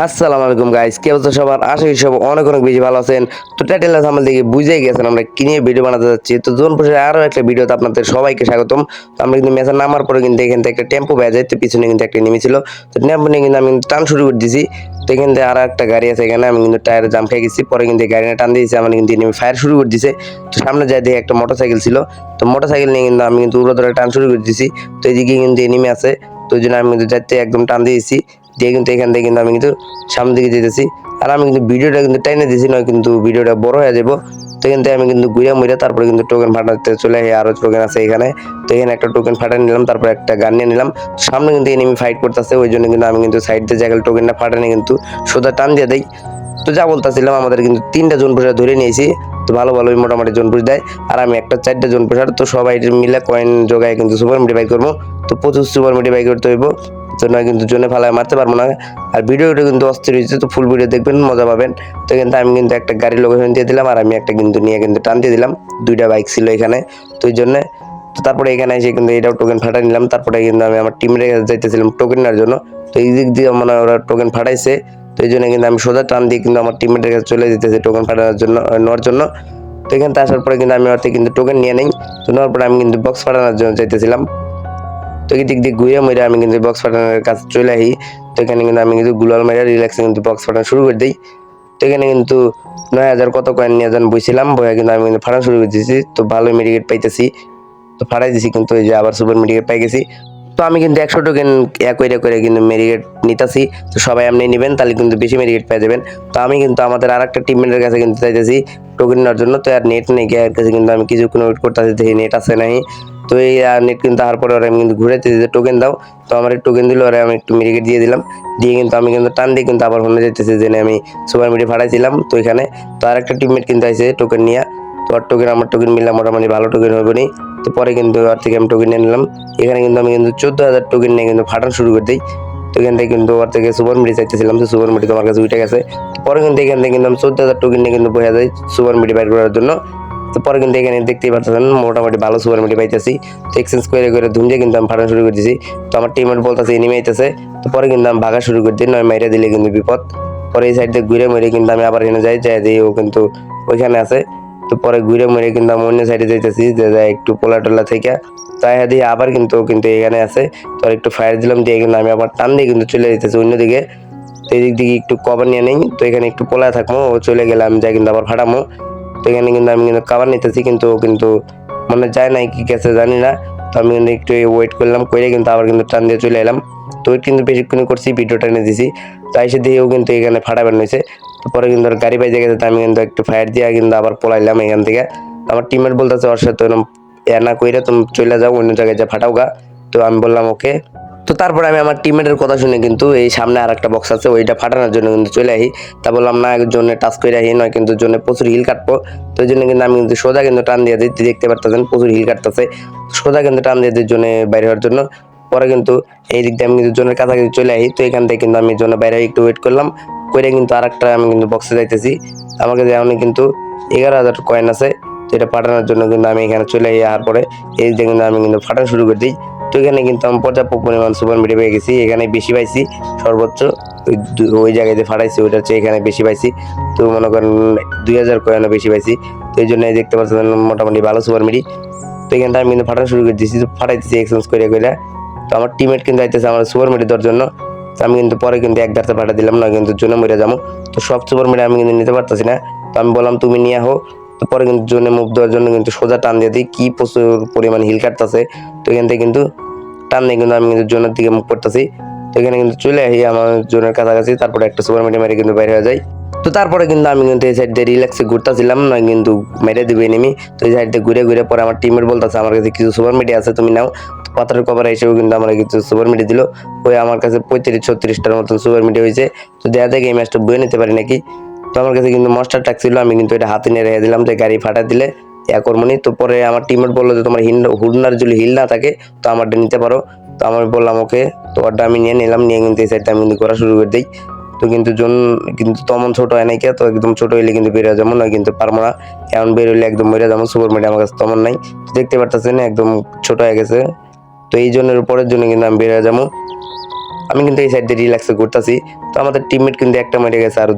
আসসালামু আলাইকুম গাইস কি অবস্থা সবার? আশা করি সব অনেক অনেক বেশি ভালো আছেন। তো টাইটেল আমার দিকে বুঝেই গেছেন, আমরা কি নিয়ে ভিডিও বানাতে যাচ্ছি। তো জোন পোষের আরও একটা ভিডিওতে আপনাদের সবাইকে স্বাগতম। তো আমরা কিন্তু মেসে নামার পরে কিন্তু এখান থেকে একটা টেম্পো বেয়া যায় তো পিছনে কিন্তু একটা নেমেছিল তো টেম্পো নিয়ে কিন্তু আমি কিন্তু টান শুরু করে দিয়েছি তো এখান থেকে আর একটা গাড়ি আছে এখানে, আমি কিন্তু টায়ারে জাম খেয়ে গেছি। পরে কিন্তু গাড়িটা টান দিয়েছি, আমার কিন্তু নেমে ফায়ার শুরু করে দিয়েছে তো সামনে যাই দেখি একটা মোটর সাইকেল ছিল। তো মোটর সাইকেল নিয়ে কিন্তু আমি কিন্তু উড়ো ধরে টান শুরু করে দিয়েছি তো এইদিকে কিন্তু এনিমে আছে। তো ওই জন্য আমি কিন্তু যাইতে একদম টান দিয়েছি। দিয়ে কিন্তু এখান থেকে কিন্তু আমি কিন্তু সামনের দিকে যেতেছি। আর আমি কিন্তু ভিডিওটা কিন্তু টাইনে দিয়েছি নয় কিন্তু ভিডিওটা বড় হয়ে যাব। তো এখান থেকে আমি কিন্তু ঘুরে মুড়ে তারপরে কিন্তু টোকেন ফাটাতে চলে আসি। আরও টোকেন আছে এখানে। তো এখানে একটা টোকেন ফাটাই নিলাম, তারপরে একটা গান নিয়ে নিলাম। সামনে কিন্তু এনিমি ফাইট করতেছে, ওই জন্য কিন্তু আমি কিন্তু সাইড দিয়ে জায়গায় টোকেনটা ফাটানি কিন্তু সোজা টান দিয়ে দেয় তো যা বলতেছিলাম, আমাদের কিন্তু তিনটা জন পোষা ধরে নিয়েছি। তো ভালো ভালোই মোটামুটি জন পুষ দেয়। আর আমি একটা চারটা জোন পোষার, তো সবাই মিলে কয়েন জোগায় কিন্তু সুপার মিডি বাইক করব। তো প্রচুর সুপার মিডি বাইক করতে হইব। তো নয় কিন্তু জোনে ফালায় মারতে পারব না। আর ভিডিওটা কিন্তু অস্থির হয়েছে, তো ফুল ভিডিও দেখবেন, মজা পাবেন। তো কিন্তু আমি কিন্তু একটা গাড়ির লোকেশন দিয়ে দিলাম, আর আমি একটা কিন্তু নিয়ে কিন্তু টান দিয়ে দিলাম। দুইটা বাইক ছিল এখানে, তো এই জন্যে তো তারপরে এখানে এসে কিন্তু এটাও টোকেন ফাটাই নিলাম। তারপরে কিন্তু আমি আমার টিমের কাছে যাইতেছিলাম টোকেন নেওয়ার জন্য। তো এই দিক দিয়ে মানে ওরা টোকেন ফাটাইছে, তো এই জন্য কিন্তু আমি সোজা টান দিয়ে কিন্তু আমার টিমমেটের কাছে চলে যেতেছি টোকেন ফাটানোর জন্য নেওয়ার জন্য। তো এখানে আসার পরে কিন্তু আমি ওর কিন্তু টোকেন নিয়ে নেই। তো নেওয়ার পরে আমি কিন্তু বক্স ফাটানোর জন্য যাইতেছিলাম। তো দিক দিয়ে ঘুরে মেরে আমি কিন্তু বক্স ফাটানোর কাছে চলে আসি তো এখানে কিন্তু আমি কিন্তু গুলাল মেরে রিল্যাক্সে কিন্তু বক্স ফাটানো শুরু করে দিই। তো এখানে কিন্তু নয় হাজার কত কয়েন নিয়ে যখন বইছিলাম, বইয়া কিন্তু আমি কিন্তু ফাটানো শুরু করে দিয়েছি তো ভালোই মেডিকেট পাইতেছি। তো ফাটাই দিছি কিন্তু এই যে আবার সুপার মেডিকেট পাই গেছি। তো আমি কিন্তু একশো টোকেন এক করে করে কিন্তু মেডিকেট নিতেছি। তো সবাই আপনি নেবেন, তাহলে কিন্তু বেশি মেডিকেট পেয়ে যাবেন। তো আমি কিন্তু আমাদের আর একটা টিমমেটের কাছে কিন্তু চাইতেছি টোকেন নেওয়ার জন্য। তো আর নেট নেই, এর কাছে কিন্তু আমি কিছুক্ষণ ওয়েট করতেছি দেখি নেট আছে নাই। তো এই নেট কিন্তু তারপরে ওরা আমি কিন্তু ঘুরাইতে যে টোকেন দাও। তো আমার টোকেন দিল, ওরা আমি একটু মেডিকেট দিয়ে দিলাম। দিয়ে কিন্তু আমি কিন্তু টান দিয়ে কিন্তু আবার মনে যেতেছি যে আমি সুপার মিডিয়া ফাটাইছিলাম তো এখানে। তো আর একটা টিমমেট কিন্তু আছে টোকেন নিয়ে। তো আর টোকেন আমার টোকেন মিললাম মোটামুটি ভালো টোকেন হবে নি। তো পরে কিন্তু আর থেকে আমি টোকেন নিয়ে নিলাম। এখানে কিন্তু আমি কিন্তু চোদ্দ হাজার টোকেন নিয়ে কিন্তু ফাটানো শুরু করে দিই। তো এখান থেকে কিন্তু ওর থেকে সুপার মিডি চাইতেছিলাম, তো সুপার মিডি তোমার কাছে উঠে গেছে। পরে কিন্তু এখান থেকে কিন্তু আমি চোদ্দ হাজার টোকেন নিয়ে কিন্তু বসে যাই সুপার মিডি বাইর করার জন্য। তো পরে কিন্তু এখানে দেখতেই পাচ্ছেন মোটামুটি ভালো সুপার মিডি পাইতেছি। তো এক্সচেঞ্জ করে করে ধুমজে কিন্তু আমি ফাটানো শুরু করে দিয়েছি তো আমার টিমের বলতেছে, এনিমে আইতেছে। তো পরে কিন্তু আমি ভাগা শুরু করে দিই, নয় মাইরে দিলে কিন্তু বিপদ। পরে এই সাইড দিয়ে ঘুরে মেরে কিন্তু আমি আবার এখানে যাই যাই দিয়ে ও কিন্তু ওইখানে আছে। তো পরে ঘুরে মেরে কিন্তু আমি অন্য সাইডে যাইতেছি, যে একটু পোলা টোলা থেকে। তাই দিয়ে আবার কিন্তু কিন্তু এখানে আছে। তো একটু ফায়ার দিলাম দিয়ে কিন্তু আমি আবার টান দিয়ে কিন্তু চলে যেতেছি অন্যদিকে। তো এদিক দিকে একটু কভার নিয়ে নেই, তো এখানে একটু পোলা থাকব ও চলে গেলে আমি যাই কিন্তু আবার ফাটামো। তো এখানে কিন্তু আমি কিন্তু কাভার নিতেছি, কিন্তু কিন্তু মানে যায় নাই, কি গেছে জানি না। তো আমি কিন্তু একটু ওয়েট করলাম করে কিন্তু আবার কিন্তু টান দিয়ে চলে এলাম। তো কিন্তু বেশিক্ষণ করছি, ভিডিওটা এনে দিছি। তাই সে দিয়েও কিন্তু এখানে ফাটাবেন হয়েছে তো পরে কিন্তু গাড়ি গেছে, তো আমি কিন্তু একটু ফায়ার দিয়ে কিন্তু আবার পলাইলাম এখান থেকে। আমার টিমের বলতেছে ওর সাথে এরকম এ না কইরা তুমি চলে যাও, অন্য জায়গায় যা ফাটাও গা। তো আমি বললাম, ওকে। তো তারপরে আমি আমার টিমমেটের কথা শুনে কিন্তু এই সামনে আর একটা বক্স আছে, ওইটা ফাটানোর জন্য কিন্তু চলে আসি তা বললাম, না জন্য টাচ করে আসি, নয় কিন্তু জন্য প্রচুর হিল কাটবো। তো ওই জন্য কিন্তু আমি কিন্তু সোজা কিন্তু টান দিয়ে দিই, দেখতে পারতেছেন প্রচুর হিল কাটতেছে। সোজা কিন্তু টান দিয়ে দিই জন্য বাইরে হওয়ার জন্য। পরে কিন্তু এই দিক দিয়ে আমি কিন্তু জনের কাছাকাছি চলে আসি তো এখান থেকে কিন্তু আমি জন্য বাইরে একটু ওয়েট করলাম। করে কিন্তু আর একটা আমি কিন্তু বক্সে যাইতেছি। আমার কাছে এমন কিন্তু এগারো হাজার কয়েন আছে, তো এটা পাঠানোর জন্য কিন্তু আমি এখানে চলে আর পরে এই দিকে কিন্তু আমি কিন্তু ফাটানো শুরু করে দিই। তো এখানে কিন্তু আমি পর্যাপ্ত পরিমাণ সুপার মিডি পেয়ে গেছি। এখানে বেশি পাইছি, সর্বোচ্চ ওই ওই জায়গায় যে ফাটাইছি, ওইটা হচ্ছে এখানে বেশি পাইছি। তো মনে করেন দুই হাজার কয়েনও বেশি পাইছি। তো এই জন্য দেখতে পাচ্ছেন মোটামুটি ভালো সুপার মিডি তো এখানটা আমি কিন্তু ফাটানো শুরু করে দিয়েছি ফাটাইতেছি এক্সচেঞ্জ করে করে তো আমার টিমমেট কিন্তু আইতেছে আমার সুপার মিডি দেওয়ার জন্য। আমি কিন্তু পরে কিন্তু এক ধারতে পাঠা দিলাম, না কিন্তু জন্য মরে যাব। তো সব সুপার মিডি আমি কিন্তু নিতে পারতেছি না। তো আমি বললাম, তুমি নিয়ে আহো। তো পরে কিন্তু জোনে মুভ দেওয়ার জন্য কিন্তু সোজা টান দিয়ে দিই, কি প্রচুর পরিমাণ হিল কাটতেছে। তো এখান থেকে কিন্তু টান দিয়ে কিন্তু আমি কিন্তু জোনের দিকে মুভ করতেছি। তো এখানে কিন্তু চলে আসি আমার জোনের কাছাকাছি, তারপরে একটা সুপার মিডি মেরে কিন্তু বাইরে হয়ে যায় তো তারপরে কিন্তু আমি কিন্তু এই সাইড দিয়ে রিল্যাক্সে ঘুরতেছিলাম, না কিন্তু মেরে দিবে নেমি তো এই সাইড দিয়ে ঘুরে ঘুরে পরে আমার টিমের বলতেছে, আমার কাছে কিছু সুপার মিডিয়া আছে, তুমি নাও। পাথরের কভার হিসেবে কিন্তু আমার কিছু সুপার মিডিয়া দিল। ওই আমার কাছে পঁয়ত্রিশ ছত্রিশটার মতন সুপার মিডিয়া হয়েছে। তো দেখা যায় এই ম্যাচটা বয়ে নিতে পারি নাকি? তো আমার কাছে কিন্তু মস্টার টাক ছিল, আমি কিন্তু এটা হাতে নিয়ে রেখে দিলাম যে গাড়ি ফাটা দিলে ইয়া করমনি। তো পরে আমার টিমের বলল যে, তোমার হিল, হুডনার যদি হিল না থাকে, তো আমারটা নিতে পারো। তো আমি বললাম, ওকে। তো ওটা আমি নিয়ে নিলাম, নিয়ে কিন্তু এই সাইডটা আমি কিন্তু করা শুরু করে দিই। তো কিন্তু জন কিন্তু তেমন ছোট হয় নাই কে, তো একদম ছোট হইলে কিন্তু বেরোয় যেমন নয় কিন্তু পারব না। এমন বের হইলে একদম বেরোয় যেমন সুপার মিডিয়া আমার কাছে তেমন নাই। তো দেখতে পারতেছেন একদম ছোট হয়ে গেছে। তো এই জনের পরের জন্য কিন্তু আমি বেরোয় যাব। আমি কিন্তু এই সাইড দিয়ে রিল্যাক্সে ঘুরতেছি। তো আমাদের টিমমেট কিন্তু একটা মেরে গেছে, আর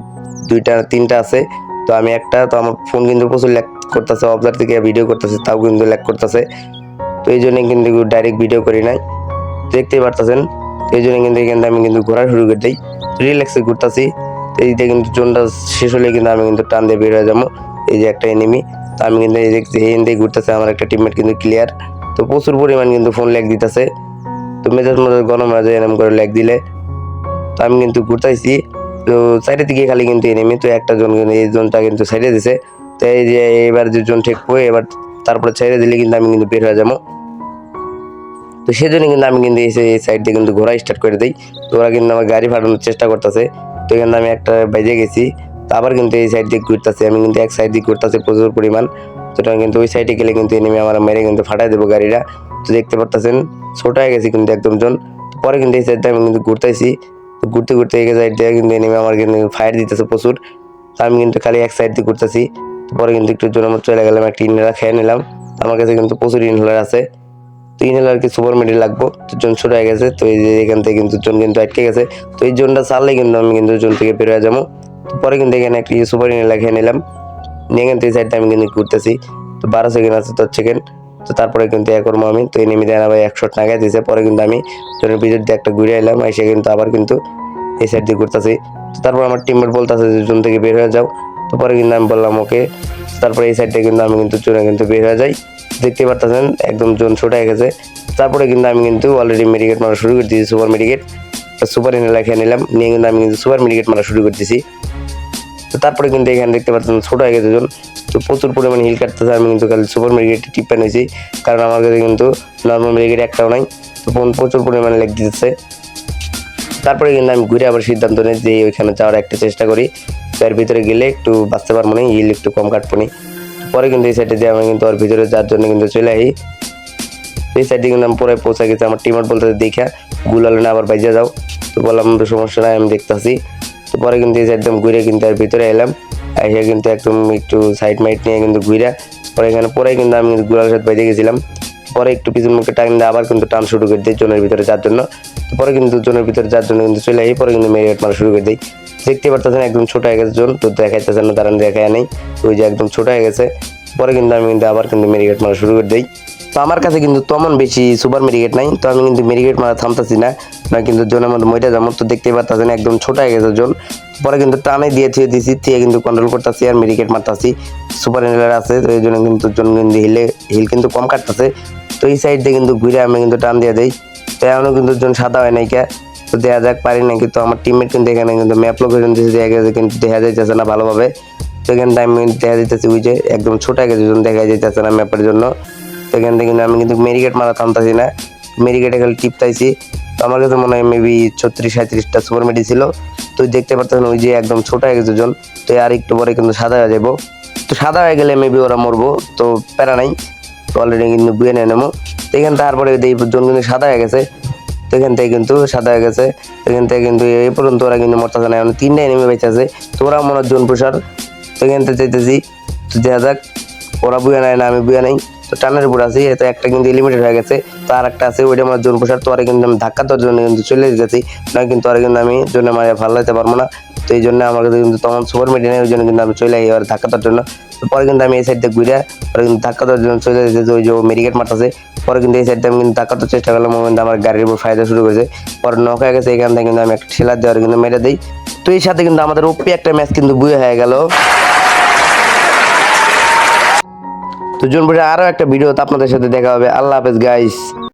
দুইটা, তিনটা আছে। তো আমি একটা, তো আমার ফোন কিন্তু প্রচুর ল্যাক করতেছে অবজার থেকে ভিডিও করতেছে, তাও কিন্তু ল্যাক করতেছে। তো এই জন্য কিন্তু ডাইরেক্ট ভিডিও করি নাই। দেখতেই পারতেছেন। এই জন্য কিন্তু এখান আমি কিন্তু ঘোরা শুরু করে দিই। রিল্যাক্সে ঘুরতেছি। এইটা কিন্তু জোনটা শেষ হলে কিন্তু আমি কিন্তু টান দিয়ে বের হয়ে যাব। এই যে একটা এনিমি তো আমি কিন্তু এই দেখছি এই দিয়ে ঘুরতেছে, আমার একটা টিমমেট কিন্তু ক্লিয়ার তো প্রচুর পরিমাণ কিন্তু ফোন ল্যাগ দিতেছে। তো মেজাজ মধ্যে গরম হয়ে যায়, এরকম করে ল্যাগ দিলে। তো আমি কিন্তু ঘুরতেছি তো সাইডের দিকে খালি কিন্তু এনিমি তো একটা জন কিন্তু, এই জোনটা কিন্তু সাইডে দিছে। তো এই যে এবার যে জন ঠিক হয়ে এবার তারপরে ছেড়ে দিলে কিন্তু আমি কিন্তু বের হয়ে যাব। তো সেজন্য কিন্তু আমি কিন্তু এই সাইড দিয়ে কিন্তু ঘোরা স্টার্ট করে দিই। তো ওরা কিন্তু আমার গাড়ি ফাটানোর চেষ্টা করতেছে। তো এখানে আমি একটা বেজে গেছি। তো আবার কিন্তু এই সাইড দিয়ে ঘুরতেছি। আমি কিন্তু এক সাইড দিয়ে ঘুরতেছি প্রচুর পরিমাণ। এটা কিন্তু ওই সাইডে গেলে কিন্তু এনিমি আমার মেরে কিন্তু ফাটাই দেবো গাড়িটা। তো দেখতে পারতেছেন, ছোট হয়ে গেছি কিন্তু একদম জন পরে কিন্তু এই সাইড দিয়ে আমি কিন্তু ঘুরতেছি। তো ঘুরতে ঘুরতে এই সাইড দিয়ে কিন্তু এনিমি আমার কিন্তু ফায়ার দিতেছে প্রচুর। তো আমি কিন্তু খালি এক সাইড দিয়ে ঘুরতেছি। পরে কিন্তু একটু আমার চলে গেলাম, একটা ইনহেলার খেয়ে নিলাম। আমার কাছে কিন্তু প্রচুর ইনহেলার আছে। তো কি সুপার মেডি লাগবো। তো জন ছোট হয়ে গেছে, তো এই যে এখান থেকে কিন্তু জন কিন্তু আটকে গেছে। তো এই জোনটা চাললে কিন্তু আমি কিন্তু জোন থেকে বেরোয় যাব। তো পরে কিন্তু এখানে একটি সুপার ইনহেলার খেয়ে নিলাম। নিয়ে এখান থেকে সাইডটা আমি কিন্তু ঘুরতেছি। তো বারো সেকেন্ড আছে তোর সেকেন্ড তো তারপরে কিন্তু এ করব আমি। তো এই নেমে দেন আবার একশো টাকা দিয়েছে পরে কিন্তু আমি জনের ভিতর দিয়ে একটা ঘুরে এলাম। এসে কিন্তু আবার কিন্তু এই সাইড দিয়ে ঘুরতেছি। তো তারপর আমার টিমমেট বলতেছে যে, জোন থেকে বের হয়ে যাও। তো পরে কিন্তু আমি বললাম, ওকে। তারপরে এই সাইডটা কিন্তু আমি কিন্তু জোনে কিন্তু বের হয়ে যাই। দেখতে পারতেছেন, একদম জোন ছোট হয়ে গেছে। তারপরে কিন্তু আমি কিন্তু অলরেডি মেডিকেট মারা শুরু করে দিয়েছি সুপার মেডিকেট সুপার ইনহেলার খেয়ে নিলাম, নিয়ে কিন্তু আমি কিন্তু সুপার মেডিকেট মারা শুরু করে দিয়েছি তো তারপরে কিন্তু এখানে দেখতে পাচ্ছেন ছোট হয়ে গেছে জন। তো প্রচুর পরিমাণে হিল কাটতেছে আমি কিন্তু খালি সুপার মেডিকেটে টিপে নিয়েছি কারণ আমার কাছে কিন্তু নর্মাল মেডিকেট একটাও নাই। তো প্রচুর পরিমাণে লেগ দিতেছে। তারপরে কিন্তু আমি ঘুরে আবার সিদ্ধান্ত নিই যে ওইখানে যাওয়ার একটা চেষ্টা করি। তার ভিতরে গেলে একটু বাঁচতে পারব না হিল একটু কম কাটবো নি। পরে কিন্তু এই সাইডে দিয়ে আমি কিন্তু ওর ভিতরে যার জন্য কিন্তু চলে তো এই সাইডে কিন্তু আমি পরে পৌঁছে গেছি, আমার টিমার বলতে দেখা গুলালে না আবার বাইজে যাও। তো বললাম, "তো সমস্যা নাই, আমি দেখতেছি। তো পরে কিন্তু এই সাইডে ঘুরে কিন্তু এর ভিতরে এলাম। এসে কিন্তু একদম একটু সাইড মাইট নিয়ে কিন্তু ঘুরে, পরে এখানে পরে কিন্তু আমি গুলালের সাথে বাইজে গেছিলাম। পরে একটু পিছন মুখে টাইম দিয়ে আবার কিন্তু টান শুরু করে দিই জনের ভিতরে যাওয়ার জন্য। পরে কিন্তু জনের ভিতরে যাওয়ার জন্য কিন্তু চলে আসি পরে কিন্তু মেরিট মারা শুরু করে দিই। দেখতে পারতেছেন একদম ছোট হয়ে গেছে জন, তো দেখাইতেছেন না তারা দেখায় নেই। ওই যে একদম ছোট হয়ে গেছে। পরে কিন্তু আমি কিন্তু আবার কিন্তু মেরিগেট মারা শুরু করে দিই। তো আমার কাছে কিন্তু তেমন বেশি সুপার মেরিগেট নাই, তো আমি কিন্তু মেরিগেট মারা থামতাছি না। না, কিন্তু জনের মধ্যে মইটা যেমন তো দেখতে পারতেছেন একদম ছোট হয়ে গেছে জন। পরে কিন্তু টানে দিয়ে থুয়ে দিছি, থুয়ে কিন্তু কন্ট্রোল করতেছি আর মেরিগেট মারতাছি। সুপার ইনহেলার আছে, তো এই জন্য কিন্তু জন কিন্তু হিলে, হিল কিন্তু কম কাটতেছে। তো এই সাইড দিয়ে কিন্তু ঘুরে আমি কিন্তু টান দিয়ে দেই। তো এখনও কিন্তু জন সাদা হয় নাই কে। তো দেখা যাক, পারি না কিন্তু আমার টিমমেট কিন্তু এখানে কিন্তু ম্যাপ লোকেশন দিয়েছে দেখা গেছে কিন্তু দেখা যাইতেছে না ভালোভাবে। তো এখান থেকে আমি দেখা যাইতেছি ওই যে একদম ছোট গেছে জন দেখা যাইতেছে না ম্যাপের জন্য। তো এখান থেকে আমি কিন্তু মেরিগেট মারা থামতাছি না, মেরিগেটে খালি টিপতাইছি। তো আমার কাছে মনে হয় মেবি ছত্রিশ সাঁত্রিশটা সুপার মেডি ছিল। তো দেখতে পারতেছেন ওই যে একদম ছোট গেছে জন তো আর একটু পরে কিন্তু সাদা হয়ে যাব। তো সাদা হয়ে গেলে মেবি ওরা মরবো, তো প্যারা নাই। তো অলরেডি কিন্তু বুয়ে নিয়ে নেব। তো এখান তারপরে এই জন কিন্তু সাদা হয়ে গেছে। এখান থেকে কিন্তু সাদা হয়ে গেছে। এখান থেকে কিন্তু এই পর্যন্ত ওরা কিন্তু মরতেছে না। এখন এনিমি নেমে বেঁচে আছে। তোরা মনে হয় জন প্রসার তো এখান থেকে চাইতেছি দেখা যাক। ওরা বুয়া নেয় না, আমি বুয়া নেই। তো টানের উপর আছি তো একটা কিন্তু লিমিটেড হয়ে গেছে। তো আর একটা আছে, ওইটা আমার জন প্রসার, তো ওরা কিন্তু আমি ধাক্কা দেওয়ার জন্য কিন্তু চলে যেতেছি। না কিন্তু ওরা কিন্তু আমি জন্য মারে ভালো লাগতে পারব না। তো এই জন্য আমার কিন্তু তখন সুপার মিডিয়া নেই, ওই জন্য কিন্তু আমি চলে আসি ওর ধাক্কা দেওয়ার জন্য। পরে কিন্তু আমি এই সাইড ঘুরে পরে কিন্তু ধাক্কা দেওয়ার জন্য চলে যেতে ওই যে মেডিকেট মারতেছে। পরে কিন্তু এই সাইড আমি কিন্তু ধাক্কা দেওয়ার চেষ্টা করলাম কিন্তু আমার গাড়ির উপর ফায়দা শুরু করেছে। পরে নক হয়ে গেছে, এখান থেকে কিন্তু আমি একটা ঠেলা দেওয়ার কিন্তু মেরে দিই। তো এই সাথে কিন্তু আমাদের ওপি একটা ম্যাচ কিন্তু বুয়ে হয়ে গেল। তো জুনপুরে আরও একটা ভিডিওতে আপনাদের সাথে দেখা হবে। আল্লাহ হাফেজ গাইস